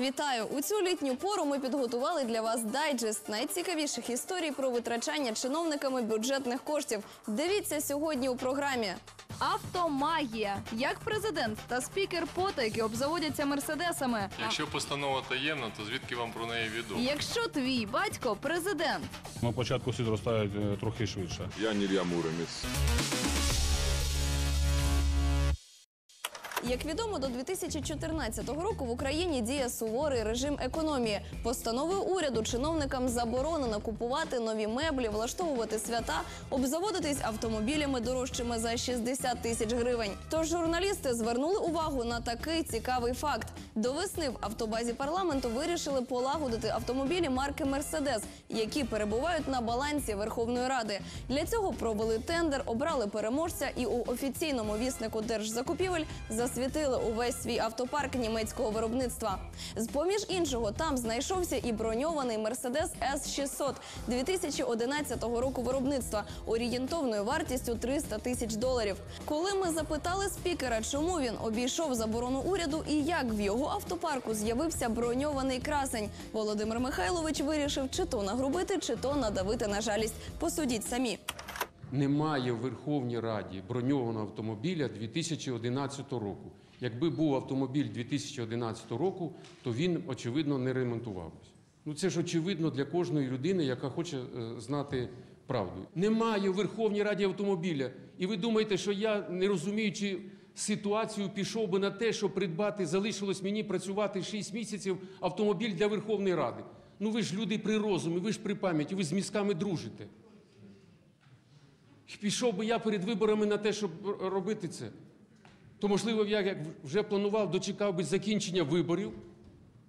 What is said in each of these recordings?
Вітаю! У цю літню пору ми підготували для вас дайджест найцікавіших історій про витрачання чиновниками бюджетних коштів. Дивіться сьогодні у програмі. Автомагія. Як президент та спікер потайки обзаводяться мерседесами. Якщо постанова таємна, то звідки вам про неї відомо? Якщо твій батько президент. На початку всі зростають е, трохи швидше. Я не Илья Муромец. Як відомо, до 2014 року в Україні діє суворий режим економії. Постановою уряду чиновникам заборонено купувати нові меблі, влаштовувати свята, обзаводитись автомобілями дорожчими за 60 тисяч гривень. Тож журналісти звернули увагу на такий цікавий факт. До весни в автобазі парламенту вирішили полагодити автомобілі марки Мерседес, які перебувають на балансі Верховної Ради. Для цього провели тендер, обрали переможця і у офіційному віснику держзакупівель засвітили увесь свій автопарк німецького виробництва. З поміж іншого, там знайшовся і броньований Мерседес С-600 2011 року виробництва орієнтовною вартістю 300 тисяч доларів. Коли ми запитали спікера, чому він обійшов заборону уряду і як в його автопарку з'явився броньований красень, Володимир Михайлович вирішив чи то нагрубити, чи то надавити на жалість. Посудіть самі. Немає в Верховній Раді броньованого автомобіля 2011 року. Якби був автомобіль 2011 року, то він, очевидно, не ремонтувався. Ну це ж очевидно для кожної людини, яка хоче е, знати правду. Немає в Верховній Раді автомобіля. І ви думаєте, що я, не розуміючи ситуацію, пішов би на те, щоб придбати, залишилось мені працювати 6 місяців автомобіль для Верховної Ради. Ну ви ж люди при розумі, ви ж при пам'яті, ви з мізками дружите. Пішов би я перед виборами на те, щоб робити це. То, можливо, я як вже планував, дочекав би закінчення виборів,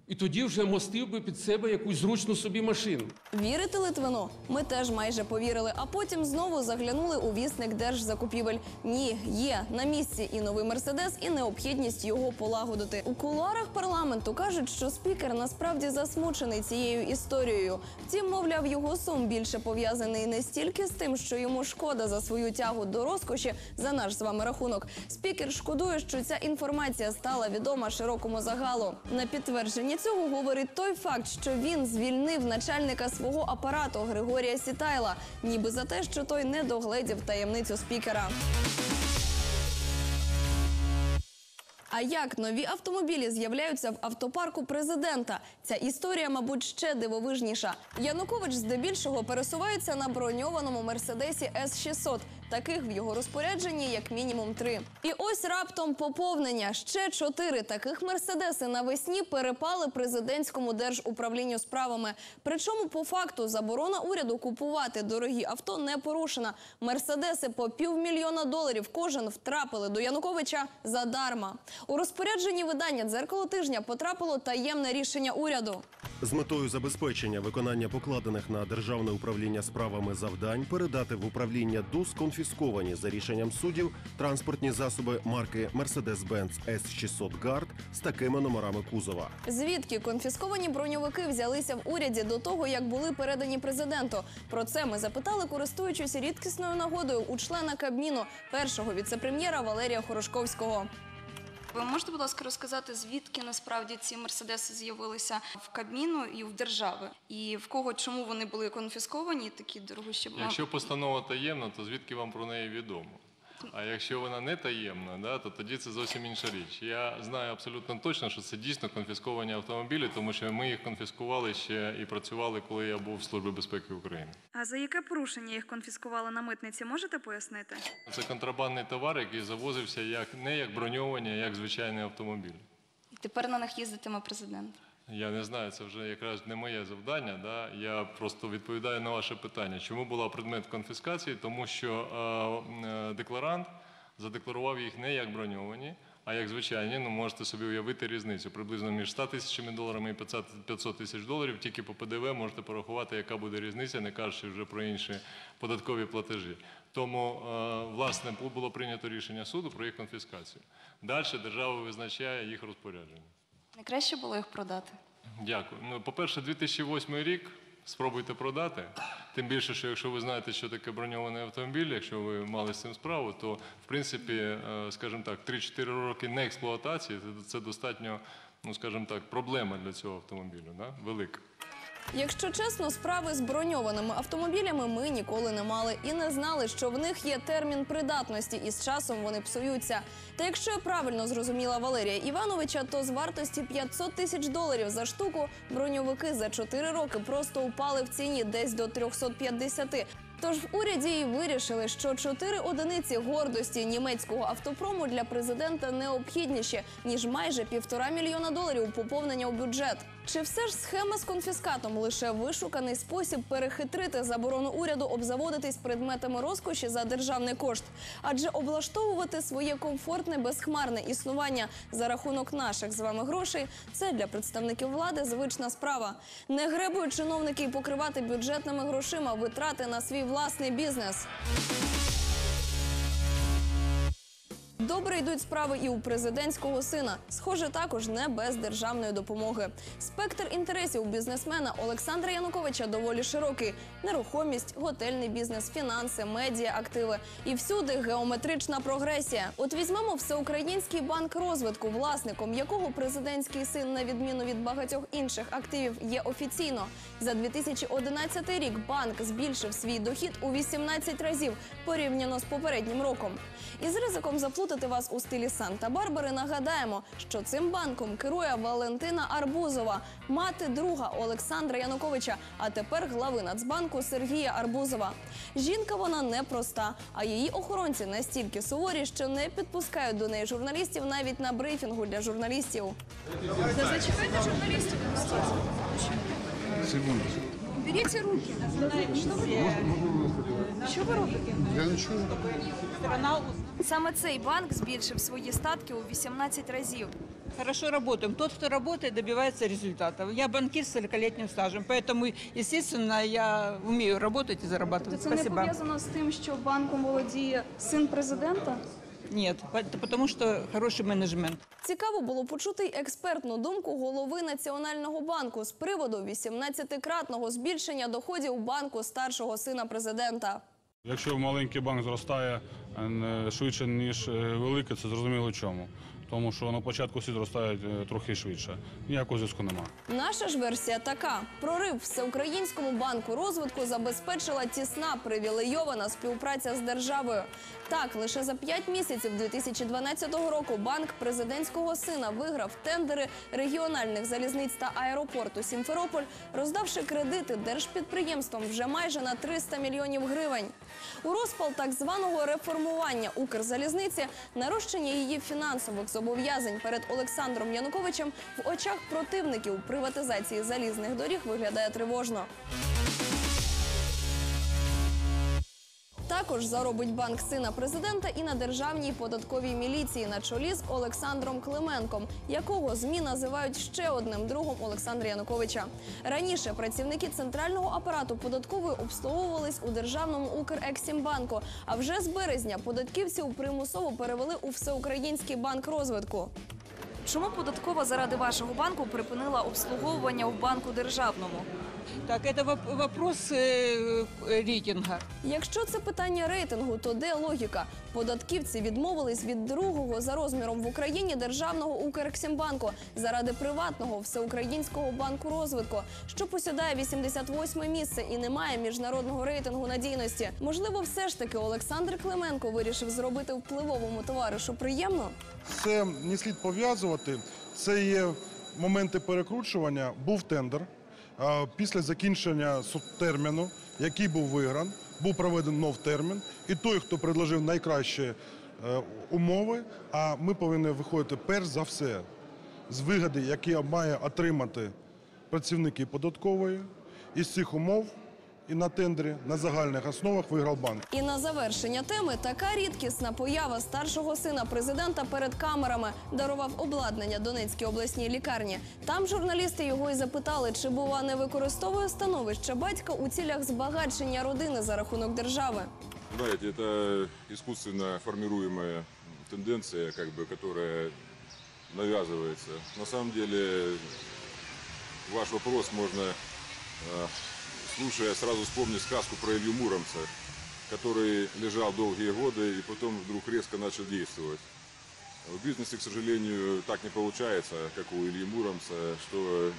і тоді вже мостив би під себе якусь зручну собі машину. Вірите Литвину? Ми теж майже повірили, а потім знову заглянули у вісник держзакупівель. Ні, є на місці і новий мерседес, і необхідність його полагодити. У кулуарах парламенту кажуть, що спікер насправді засмучений цією історією. Втім, мовляв, його сум більше пов'язаний не стільки з тим, що йому шкода за свою тягу до розкоші за наш з вами рахунок. Спікер шкодує, що ця інформація стала відома широкому загалу. На підтвердження цього говорить той факт, що він звільнив начальника свого апарату Григорія Сітайла, ніби за те, що той не догледів таємницю спікера. А як нові автомобілі з'являються в автопарку президента? Ця історія, мабуть, ще дивовижніша. Янукович здебільшого пересувається на броньованому мерседесі С-600. Таких в його розпорядженні як мінімум три. І ось раптом поповнення. Ще чотири таких мерседеси навесні перепали президентському держуправлінню справами. Причому по факту заборона уряду купувати дорогі авто не порушена. Мерседеси по півмільйона доларів кожен втрапили до Януковича задарма. У розпорядженні видання дзеркало тижня потрапило таємне рішення уряду. З метою забезпечення виконання покладених на державне управління справами завдань передати в управління ДУС конфісковані за рішенням суддів транспортні засоби марки Mercedes-Benz S600 Guard з такими номерами кузова. Звідки конфісковані броньовики взялися в уряді до того, як були передані президенту? Про це ми запитали, користуючись рідкісною нагодою у члена Кабміну першого віцепрем'єра Валерія Хорошковського. Ви можете, будь ласка, розказати, звідки насправді ці мерседеси з'явилися в Кабміну і в держави? І в кого чому вони були конфісковані? Такі дорогущі Якщо постанова таємна, то звідки вам про неї відомо? А якщо вона не таємна, да, то тоді це зовсім інша річ. Я знаю абсолютно точно, що це дійсно конфісковані автомобілі, тому що ми їх конфіскували ще і працювали, коли я був в Службі безпеки України. А за яке порушення їх конфіскували на митниці? Можете пояснити? Це контрабандний товар, який завозився як не як броньовані, а як звичайний автомобіль. І тепер на них їздитиме президент. Я не знаю, це вже якраз не моє завдання. Да? Я просто відповідаю на ваше питання. Чому була предмет конфіскації? Тому що е, е, декларант задекларував їх не як броньовані, а як звичайні. Ну можете собі уявити різницю приблизно між 100 тисячами доларами і 500 500 тисяч доларів. Тільки по ПДВ можете порахувати, яка буде різниця, не кажучи вже про інші податкові платежі. Тому, е, власне, було прийнято рішення суду про їх конфіскацію. Далі держава визначає їх розпорядження. Не краще було їх продати. Дякую. Ну, по-перше, 2008 рік. Спробуйте продати. Тим більше, що якщо ви знаєте, що таке броньований автомобіль, якщо ви мали з цим справу, то в принципі, е, скажімо так, 3-4 роки не експлуатації це достатньо ну скажімо так, проблема для цього автомобілю, да? велика. Якщо чесно, справи з броньованими автомобілями ми ніколи не мали і не знали, що в них є термін придатності, і з часом вони псуються. Та якщо я правильно зрозуміла Валерія Івановича, то з вартості 500 тисяч доларів за штуку броньовики за 4 роки просто упали в ціні десь до 350. Тож в уряді і вирішили, що чотири одиниці гордості німецького автопрому для президента необхідніші ніж майже півтора мільйона доларів поповнення у бюджет. Чи все ж схема з конфіскатом лише вишуканий спосіб перехитрити заборону уряду обзаводитись предметами розкоші за державний кошт? Адже облаштовувати своє комфортне безхмарне існування за рахунок наших з вами грошей це для представників влади звична справа. Не гребують чиновники й покривати бюджетними грошима витрати на свій власний бізнес. Добре йдуть справи і у президентського сина. Схоже, також не без державної допомоги. Спектр інтересів бізнесмена Олександра Януковича доволі широкий: нерухомість, готельний бізнес, фінанси, медіа, активи і всюди геометрична прогресія. От візьмемо всеукраїнський банк розвитку, власником якого президентський син, на відміну від багатьох інших активів, є офіційно. За 2011 рік банк збільшив свій дохід у 18 разів порівняно з попереднім роком. І з ризиком заплутати вас у стилі Санта-Барбари нагадаємо, що цим банком керує Валентина Арбузова, мати друга Олександра Януковича, а тепер глави Нацбанку Сергія Арбузова. Жінка вона непроста, а її охоронці настільки суворі, що не підпускають до неї журналістів навіть на брифінгу для журналістів. Да зачекайте журналістів. Беріть руки. Що ви робите? Саме цей банк збільшив свої статки у 18 разів. Хорошо работаем. Тот, кто работает, добивается результатов. Я банкир с 40-летним стажем, поэтому, естественно, я умею работать и зарабатывать. Це не пов'язано з тим, що банком володіє син президента? Нет, по- потому что хороший менеджмент. Цікаво було почути й експертну думку голови Національного банку з приводу 18-кратного збільшення доходів банку старшого сина президента. Якщо маленький банк зростає швидше, ніж велике. це зрозуміло чому. Тому що на початку всі зростають е, трохи швидше. Ніякого зв'язку немає. Наша ж версія така: прорив всеукраїнському банку розвитку забезпечила тісна привілейована співпраця з державою. Так, лише за 5 місяців 2012 року банк президентського сина виграв тендери регіональних залізниць та аеропорту Сімферополь, роздавши кредити держпідприємствам вже майже на 300 мільйонів гривень. У розпал так званого реформування Укрзалізниці нарощення її фінансових зобов'язань перед Олександром Януковичем в очах противників приватизації залізних доріг виглядає тривожно. Також заробить банк сина президента і на державній податковій міліції на чолі з Олександром Клименком, якого змі називають ще одним другом Олександра Януковича. Раніше працівники центрального апарату податкової обслуговувались у державному Укрексімбанку. А вже з березня податківців примусово перевели у всеукраїнський банк розвитку. Чому податкова заради вашого банку припинила обслуговування в банку державному? Так, это воп- вопрос э, э, рейтинга. Якщо це питання рейтингу, то де логіка? Податківці відмовились від другого за розміром в Україні державного Укрексімбанку заради приватного всеукраїнського банку розвитку, що посідає 88 місце і не має міжнародного рейтингу надійності. Можливо, все ж таки Олександр Клименко вирішив зробити впливовому товаришу приємно. Це не слід пов'язувати. Це є моменти перекручування. Був тендер. Після закінчення терміну, який був вигран, був проведений нов термін. І той, хто предложив найкращі е, умови, а ми повинні виходити перш за все з вигоди, які має отримати працівники податкової. Із цих умов і на тендері на загальних основах виграв банк. І на завершення теми така рідкісна поява старшого сина президента перед камерами дарував обладнання Донецькій обласній лікарні. Там журналісти його і запитали, чи бува не використовує становище батька у цілях збагачення родини за рахунок держави. Знаете, это искусственно формируемая тенденция, как бы, которая навязывается. На самом деле, ваш вопрос можно, э, слушая, сразу вспомнить сказку про Илью Муромца, который лежал долгие годы и потом вдруг резко начал действовать. В бизнесе, к сожалению, так не получается, как у Ильи Муромца, что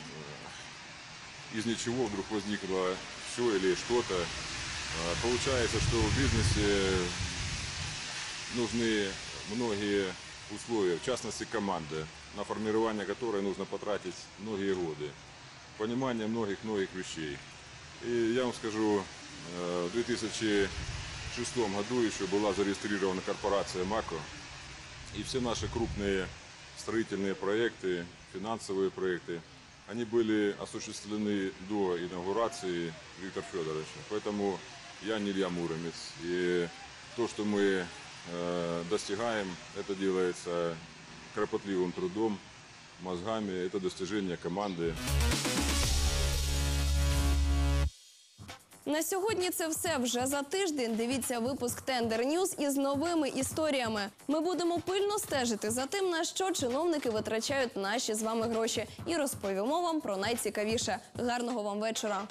э, из ничего вдруг возникло все или что-то. А, Получается, что в бизнесе нужны многие условия, в частности команды, на формирование которой нужно потратить многие годы, понимание многих-многих вещей. И я вам скажу, э, в 2006 году еще была зарегистрирована корпорация МАКО, и все наши крупные строительные проекты, финансовые проекты, они были осуществлены до инаугурации Виктора Федоровича. Поэтому я не Илья Муромец. И то, что мы э, достигаем, это делается кропотливым трудом, мозгами, это достижение команды. На сьогодні це все. Вже за тиждень дивіться випуск Тендер Ньюз із новими історіями. Ми будемо пильно стежити за тим, на що чиновники витрачають наші з вами гроші, і розповімо вам про найцікавіше. Гарного вам вечора.